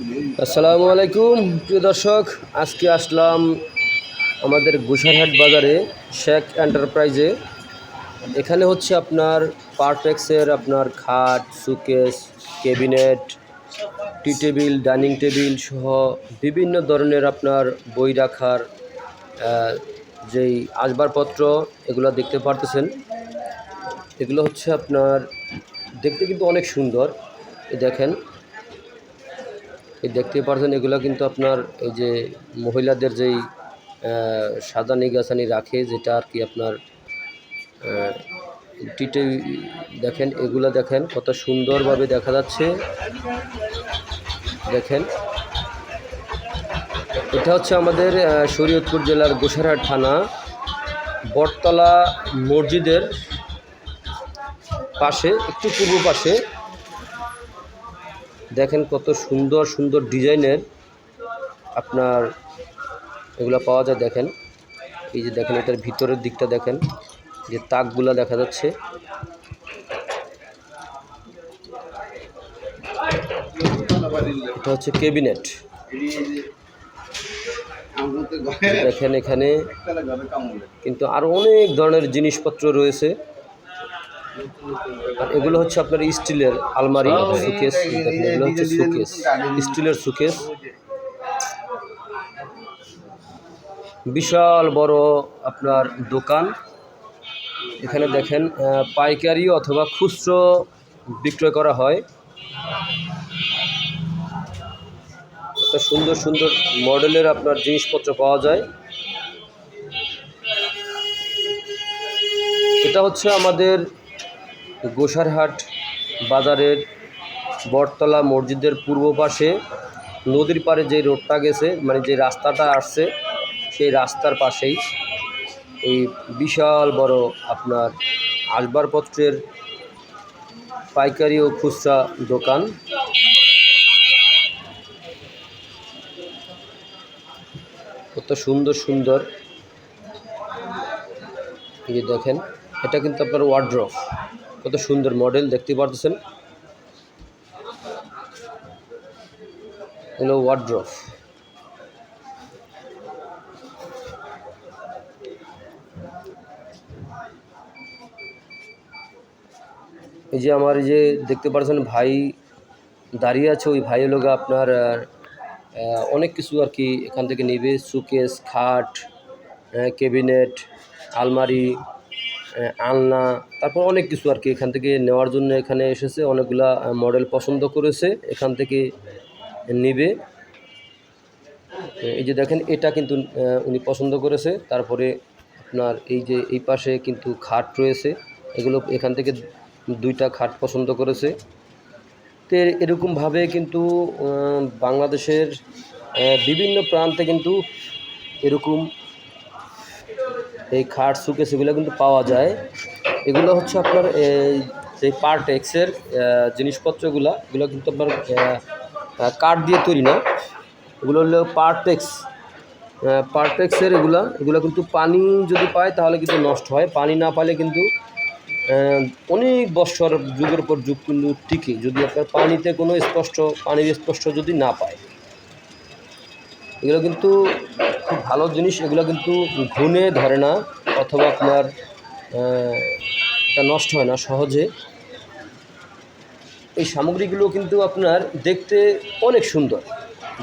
আসসালামু আলাইকুম, প্রিয় দর্শক, আজকে আসলাম আমাদের গুসারহাট বাজারে শেখ এন্টারপ্রাইজে। এখানে হচ্ছে আপনার পারফেক্সের আপনার খাট, showcase, cabinet, tea table, dining table সহ বিভিন্ন ধরনের আপনার বই রাখার যেই আসবাবপত্র, এগুলো দেখতে পারতেছেন। এগুলো হচ্ছে আপনার দেখতে কিন্তু অনেক সুন্দর দেখেন। এই দেখতে পারছেন এগুলো কিন্তু আপনার এই যে মহিলাদের যেই আহ, সাদানি গাছানি রাখে যেটা আর কি আপনার টিটে দেখেন এগুলো দেখেন কত সুন্দরভাবে দেখা যাচ্ছে। দেখেন। এটা হচ্ছে আমাদের শরীয়তপুর জেলার গোসারহাট থানা বটতলা মসজিদের পাশে একটু পূর্ব পাশে। দেখেন কত সুন্দর সুন্দর ডিজাইনের আপনার এগুলো পাওয়া যায়, দেখেন। এই যে দেখেন, এটার ভিতরের দিকটা দেখেন, যে তাকগুলা দেখা যাচ্ছে। এটা হচ্ছে ক্যাবিনেট। দেখেন এখানে কিন্তু আরও অনেক ধরনের জিনিসপত্র রয়েছে। এগুলো হচ্ছে আপনার স্টিলের আলমারি সুকেস এগুলো হচ্ছে সুকেস স্টিলের সুকেস। বিশাল বড় আপনার দোকান। এখানে দেখেন পাইকারি অথবা খুচরো বিক্রয় করা হয়। এত সুন্দর সুন্দর মডেলের আপনার জিনিসপত্র পাওয়া যায়। এটা হচ্ছে আমাদের গোসারহাট বাজারের বটতলা মসজিদের পূর্ব পাশে নদীর পাড়ে যে রোডটা গেছে মানে যে রাস্তাটা আসছে, সেই রাস্তার পাশেই এই বিশাল বড় আপনার আসবাবপত্রের পাইকারি ও খুচরা দোকান। কত সুন্দর সুন্দর। এই দেখেন, এটা কিন্তু আপনার ওয়ার্ড্রফ কত সুন্দর মডেল দেখতে পারতেছেন। হলো ওয়ার্ড্রফ এই যে আমার যে দেখতে পাচ্ছেন ভাই দাঁড়িয়ে আছে, ওই ভাই লোক আপনার অনেক কিছু আর কি এখান থেকে নেবে সুকেস খাট ক্যাবিনেট আলমারি আলনা, তারপর অনেক কিছু আর কি। এখান থেকে নেওয়ার জন্য এখানে এসেছে, অনেকগুলা মডেল পছন্দ করেছে। এখান থেকে নেবে। এই যে দেখেন, এটা কিন্তু উনি পছন্দ করেছে। তারপরে আপনার এই যে, এই পাশে কিন্তু খাট রয়েছে। এগুলো এখান থেকে দুইটা খাট পছন্দ করেছে। তো এরকমভাবে কিন্তু বাংলাদেশের বিভিন্ন প্রান্তে কিন্তু এরকম এই খাট, সুকেস এগুলো কিন্তু পাওয়া যায়। এগুলো হচ্ছে আপনার এই পার্ট এক্সের জিনিসপত্রগুলো, এগুলো কিন্তু আপনার কাঠ দিয়ে তৈরি না। এগুলো হলো পার্টেক্স পার্টেক্সের এগুলা, এগুলো কিন্তু পানি যদি পায় তাহলে কিন্তু নষ্ট হয়। পানি না পালে কিন্তু অনেক বছর যুগের পর যুগ কিন্তু টিকে যদি আপনার পানিতে কোনো স্পষ্ট, পানির স্পষ্ট যদি না পায়। এগুলো কিন্তু খুব ভালো জিনিস, এগুলো কিন্তু ঘুনে ধরে না অথবা আপনার নষ্ট হয় না সহজে। এই সামগ্রীগুলো কিন্তু আপনার দেখতে অনেক সুন্দর।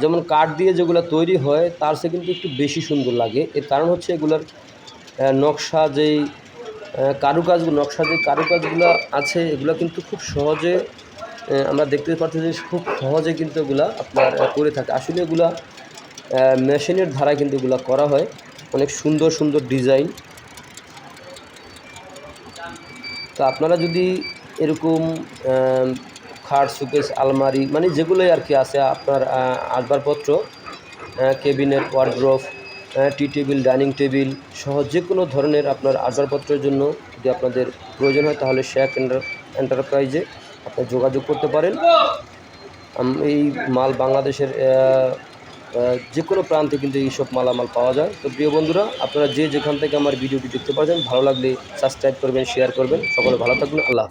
যেমন কাঠ দিয়ে যেগুলো তৈরি হয়, তার সে কিন্তু একটু বেশি সুন্দর লাগে। এর কারণ হচ্ছে এগুলোর নকশা যেই কারুকাজ, নকশা যে কারুকাজগুলো আছে, এগুলো কিন্তু খুব সহজে আমরা দেখতে পাচ্ছি যে খুব সহজে কিন্তু এগুলা আপনার করে থাকে। আসলে এগুলা মেশিনের ধারায় কিন্তু এগুলো করা হয়। অনেক সুন্দর সুন্দর ডিজাইন। তো আপনারা যদি এরকম খাট, সুকেস, আলমারি মানে যেগুলোই আর কি আছে আপনার আসবাবপত্র cabinet wardrobe tea table, dining table সহ যে কোনো ধরনের আপনার আসবাবপত্রের জন্য যদি আপনাদের প্রয়োজন হয় তাহলে শেখ এন্টারপ্রাইজে আপনি যোগাযোগ করতে পারেন। এই মাল বাংলাদেশের যে কোনো প্রান্তে কিন্তু এইসব মালামাল পাওয়া যায় তো প্রিয় বন্ধুরা, আপনারা যে যেখান থেকে আমার ভিডিওটি দেখতে পারবেন ভালো লাগলে সাবস্ক্রাইব করবেন শেয়ার করবেন সকলে ভালো থাকবেন, আল্লাহ।